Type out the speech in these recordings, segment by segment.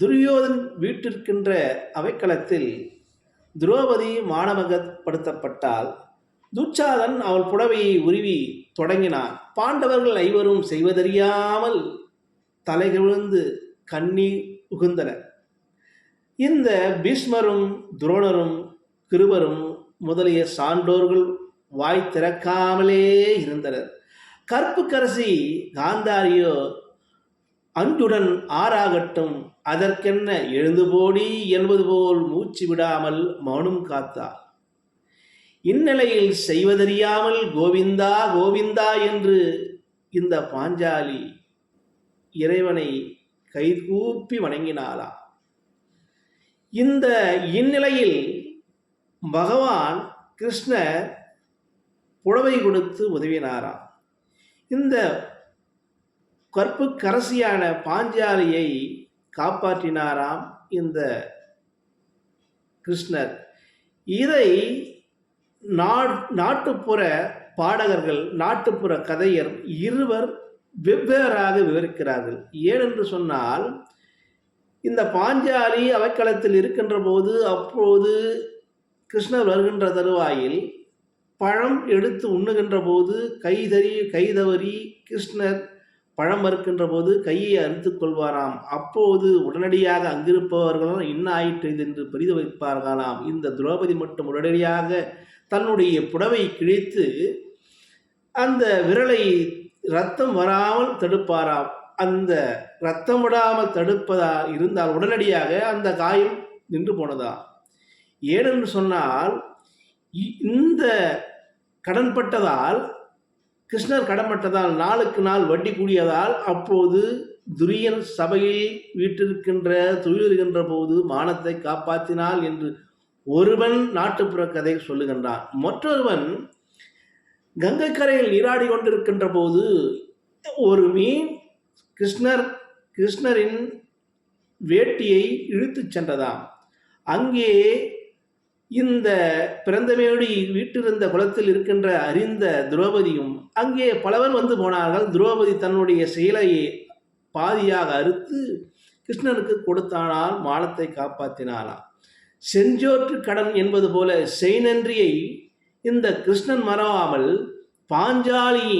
துரியோதன் வீட்டிற்கின்ற அவைக்களத்தில் துரோபதி மானமகப்படுத்தப்பட்டால் துச்சாதன் அவள் புடவையை உருவி தொடங்கினான். பாண்டவர்கள் ஐவரும் செய்வதறியாமல் தலைகவிழ்ந்து கண்ணீர் உகுந்தனர். இந்த பீஷ்மரும் துரோணரும் கிருபரும் முதலிய சான்றோர்கள் வாய் திறக்காமலே இருந்தனர். கற்புக்கரசி காந்தாரியோ அஞ்சுடன் ஆறாகட்டும். அதற்கென்ன எழுந்து போடி என்பது போல் மூச்சு விடாமல் மௌனம் காத்தார் இந்நிலையில் செய்வதறியாமல் கோவிந்தா கோவிந்தா என்று இந்த பாஞ்சாலி இறைவனை கைகூப்பி வணங்கினாளா? இந்த இந்நிலையில் பகவான் கிருஷ்ணர் புடவை கொடுத்து உதவினாராம். இந்த கற்பு கரசியான பாஞ்சாலியை காப்பாற்றினாராம் இந்த கிருஷ்ணர். இதை நாட்டுப்புற பாடகர்கள் நாட்டுப்புற கதையர் இருவர் வெவ்வேறாக விவரிக்கிறார்கள். ஏனென்று சொன்னால் இந்த பாஞ்சாலி அவைக்களத்தில் இருக்கின்ற போது அப்போது கிருஷ்ணர் வருகின்ற தருவாயில் பழம் எடுத்து உண்ணுகின்ற போது கைதறி கைதவறி கிருஷ்ணர் பழம் மறுக்கின்ற போது கையை அறுத்து கொள்வாராம். அப்போது உடனடியாக அங்கிருப்பவர்களும் என்ன ஆயிற்று என்று பெரிது வைப்பார்களாம். இந்த துரோபதி மட்டும் உடனடியாக தன்னுடைய புடவை கிழித்து அந்த விரலை ரத்தம் வராமல் தடுப்பாராம். அந்த ரத்தம் விடாமல் தடுப்பதா இருந்தால் உடனடியாக அந்த காயம் நின்று போனதா? ஏனென்று சொன்னால் இ- இந்த கடன்பட்டதால் கிருஷ்ணர் கடம்பட்டதால் நாளுக்கு நாள் வட்டி கூடியதால் அப்போது துரியன் சபையில் வீட்டிருக்கின்ற துயிலிருக்கின்ற போது மானத்தை காப்பாற்றினாள் என்று ஒருவன் நாட்டுப்புற கதை சொல்லுகின்றான். மற்றொருவன் கங்கை கரையில் நீராடி கொண்டிருக்கின்ற போது ஒரு மீன் கிருஷ்ணர் கிருஷ்ணரின் வேட்டியை இழுத்துச் சென்றதாம். அங்கே இந்த பிறந்தமையோடு வீட்டிருந்த குளத்தில் இருக்கின்ற அறிந்த துரோபதியும் அங்கே பலவர் வந்து போனார்கள். துரோபதி தன்னுடைய செயலையை பாதியாக அறுத்து கிருஷ்ணனுக்கு கொடுத்தானால் மானத்தை காப்பாற்றினாளாம் செஞ்சோற்று கடன் என்பது போல செய்நன்றியை இந்த கிருஷ்ணன் மறவாமல் பாஞ்சாலி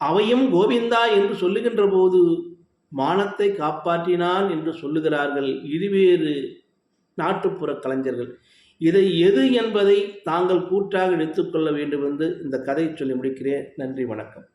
அவையும் கோவிந்தா என்று சொல்லுகின்ற போது மானத்தை காப்பாற்றினான் என்று சொல்லுகிறார்கள் இருவேறு நாட்டுப்புற கலைஞர்கள். இதை எது என்பதை தாங்கள் கூற்றாக எடுத்துக்கொள்ள வேண்டும் என்று இந்த கதையை சொல்லி முடிக்கிறேன். நன்றி வணக்கம்.